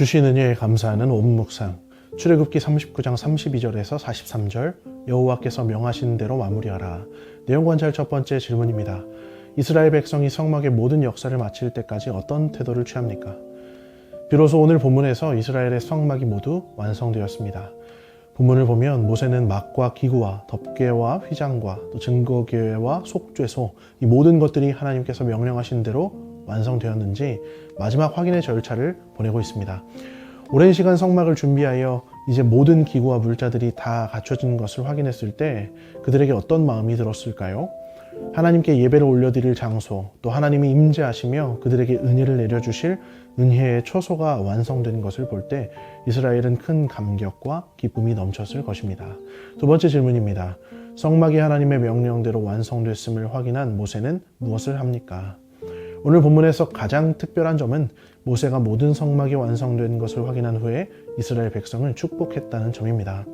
은혜에 감사하는 오문묵상 출애굽기 39장 32절에서 43절 여호와께서 명하신 대로 마무리하라 내용 관찰 첫 번째 질문입니다. 이스라엘 백성이 성막의 모든 역사를 마칠 때까지 어떤 태도를 취합니까? 비로소 오늘 본문에서 이스라엘의 성막이 모두 완성되었습니다. 본문을 보면 모세는 막과 기구와 덮개와 휘장과 또 증거교회와 속죄소 이 모든 것들이 하나님께서 명령하신 대로 완성되었는지 마지막 확인의 절차를 보내고 있습니다. 오랜 시간 성막을 준비하여 이제 모든 기구와 물자들이 다 갖춰진 것을 확인했을 때 그들에게 어떤 마음이 들었을까요? 하나님께 예배를 올려드릴 장소, 또 하나님이 임재하시며 그들에게 은혜를 내려주실 은혜의 초소가 완성된 것을 볼 때 이스라엘은 큰 감격과 기쁨이 넘쳤을 것입니다. 두 번째 질문입니다. 성막이 하나님의 명령대로 완성됐음을 확인한 모세는 무엇을 합니까? 오늘 본문에서 가장 특별한 점은 모세가 모든 성막이 완성된 것을 확인한 후에 이스라엘 백성을 축복했다는 점입니다.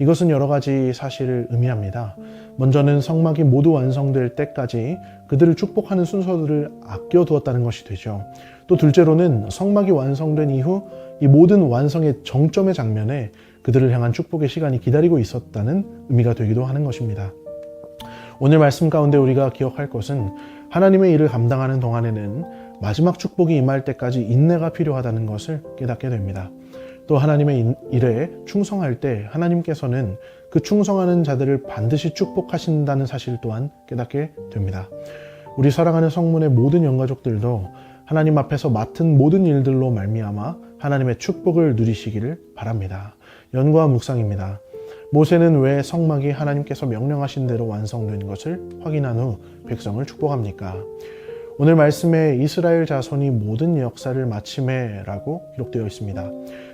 이것은 여러 가지 사실을 의미합니다. 먼저는 성막이 모두 완성될 때까지 그들을 축복하는 순서들을 아껴두었다는 것이 되죠. 또 둘째로는 성막이 완성된 이후 이 모든 완성의 정점의 장면에 그들을 향한 축복의 시간이 기다리고 있었다는 의미가 되기도 하는 것입니다. 오늘 말씀 가운데 우리가 기억할 것은 하나님의 일을 감당하는 동안에는 마지막 축복이 임할 때까지 인내가 필요하다는 것을 깨닫게 됩니다. 또 하나님의 일에 충성할 때 하나님께서는 그 충성하는 자들을 반드시 축복하신다는 사실 또한 깨닫게 됩니다. 우리 사랑하는 성문의 모든 영가족들도 하나님 앞에서 맡은 모든 일들로 말미암아 하나님의 축복을 누리시기를 바랍니다. 연구와 묵상입니다. 모세는 왜 성막이 하나님께서 명령하신 대로 완성된 것을 확인한 후 백성을 축복합니까? 오늘 말씀에 이스라엘 자손이 모든 역사를 마침에라고 기록되어 있습니다.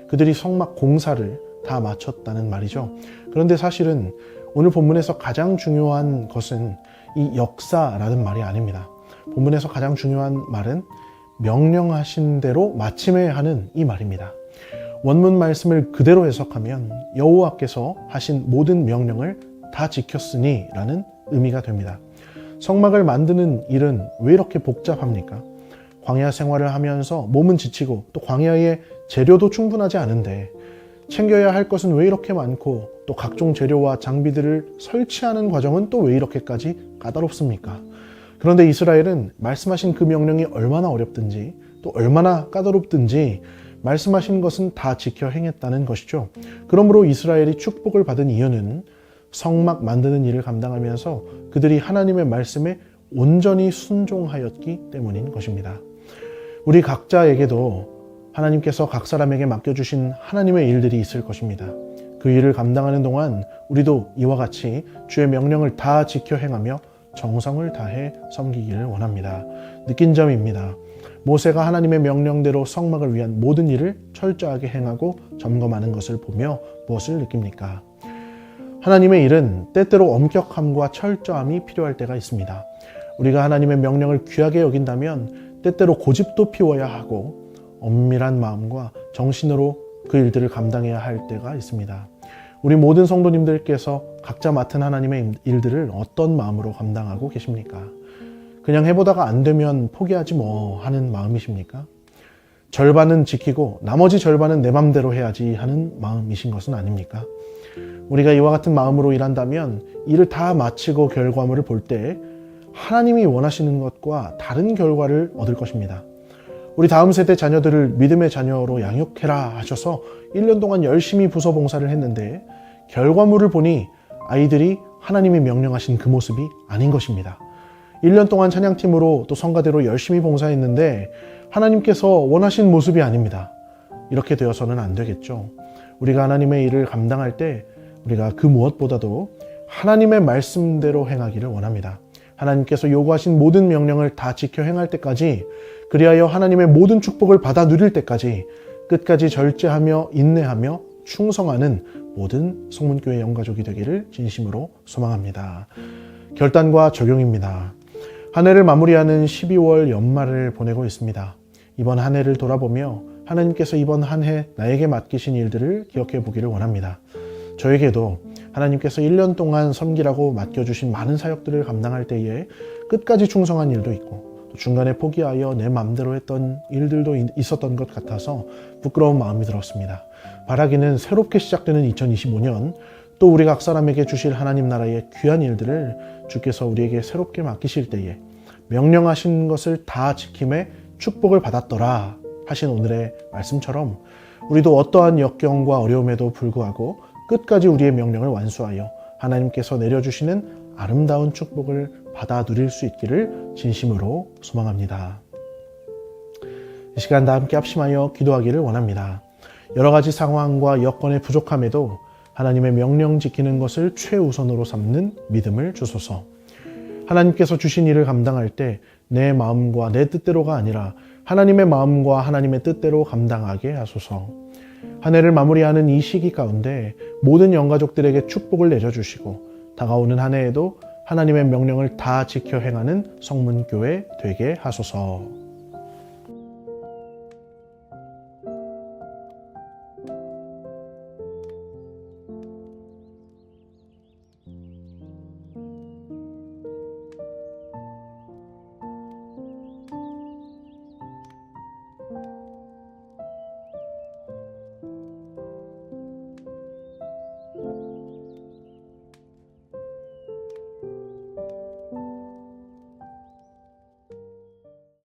그들이 성막 공사를 다 마쳤다는 말이죠. 그런데 사실은 오늘 본문에서 가장 중요한 것은 이 역사라는 말이 아닙니다. 본문에서 가장 중요한 말은 명령하신 대로 마침에 하는 이 말입니다. 원문 말씀을 그대로 해석하면 여호와께서 하신 모든 명령을 다 지켰으니 라는 의미가 됩니다. 성막을 만드는 일은 왜 이렇게 복잡합니까? 광야 생활을 하면서 몸은 지치고 또 광야의 재료도 충분하지 않은데 챙겨야 할 것은 왜 이렇게 많고 또 각종 재료와 장비들을 설치하는 과정은 또 왜 이렇게까지 까다롭습니까? 그런데 이스라엘은 말씀하신 그 명령이 얼마나 어렵든지 또 얼마나 까다롭든지 말씀하신 것은 다 지켜 행했다는 것이죠. 그러므로 이스라엘이 축복을 받은 이유는 성막 만드는 일을 감당하면서 그들이 하나님의 말씀에 온전히 순종하였기 때문인 것입니다. 우리 각자에게도 하나님께서 각 사람에게 맡겨주신 하나님의 일들이 있을 것입니다. 그 일을 감당하는 동안 우리도 이와 같이 주의 명령을 다 지켜 행하며 정성을 다해 섬기기를 원합니다. 느낀 점입니다. 모세가 하나님의 명령대로 성막을 위한 모든 일을 철저하게 행하고 점검하는 것을 보며 무엇을 느낍니까? 하나님의 일은 때때로 엄격함과 철저함이 필요할 때가 있습니다. 우리가 하나님의 명령을 귀하게 여긴다면 때때로 고집도 피워야 하고 엄밀한 마음과 정신으로 그 일들을 감당해야 할 때가 있습니다. 우리 모든 성도님들께서 각자 맡은 하나님의 일들을 어떤 마음으로 감당하고 계십니까? 그냥 해보다가 안 되면 포기하지 뭐 하는 마음이십니까? 절반은 지키고 나머지 절반은 내 맘대로 해야지 하는 마음이신 것은 아닙니까? 우리가 이와 같은 마음으로 일한다면 일을 다 마치고 결과물을 볼 때 하나님이 원하시는 것과 다른 결과를 얻을 것입니다. 우리 다음 세대 자녀들을 믿음의 자녀로 양육해라 하셔서 1년 동안 열심히 부서 봉사를 했는데 결과물을 보니 아이들이 하나님이 명령하신 그 모습이 아닌 것입니다. 1년 동안 찬양팀으로 또 성가대로 열심히 봉사했는데 하나님께서 원하신 모습이 아닙니다. 이렇게 되어서는 안 되겠죠. 우리가 하나님의 일을 감당할 때 우리가 그 무엇보다도 하나님의 말씀대로 행하기를 원합니다. 하나님께서 요구하신 모든 명령을 다 지켜 행할 때까지 그리하여 하나님의 모든 축복을 받아 누릴 때까지 끝까지 절제하며 인내하며 충성하는 모든 성문교회 영가족이 되기를 진심으로 소망합니다. 결단과 적용입니다. 한 해를 마무리하는 12월 연말을 보내고 있습니다. 이번 한 해를 돌아보며 하나님께서 이번 한 해 나에게 맡기신 일들을 기억해 보기를 원합니다. 저에게도 하나님께서 1년 동안 섬기라고 맡겨주신 많은 사역들을 감당할 때에 끝까지 충성한 일도 있고 중간에 포기하여 내 마음대로 했던 일들도 이- 있었던 것 같아서 부끄러운 마음이 들었습니다. 바라기는 새롭게 시작되는 2025년 또 우리 각 사람에게 주실 하나님 나라의 귀한 일들을 주께서 우리에게 새롭게 맡기실 때에 명령하신 것을 다 지킴에 축복을 받았더라 하신 오늘의 말씀처럼 우리도 어떠한 역경과 어려움에도 불구하고 끝까지 우리의 명령을 완수하여 하나님께서 내려주시는 아름다운 축복을 받아 누릴 수 있기를 진심으로 소망합니다. 이 시간 다 함께 합심하여 기도하기를 원합니다. 여러 가지 상황과 여건의 부족함에도 하나님의 명령 지키는 것을 최우선으로 삼는 믿음을 주소서. 하나님께서 주신 일을 감당할 때 내 마음과 내 뜻대로가 아니라 하나님의 마음과 하나님의 뜻대로 감당하게 하소서. 한 해를 마무리하는 이 시기 가운데 모든 영가족들에게 축복을 내려주시고 다가오는 한 해에도 하나님의 명령을 다 지켜 행하는 성문교회 되게 하소서.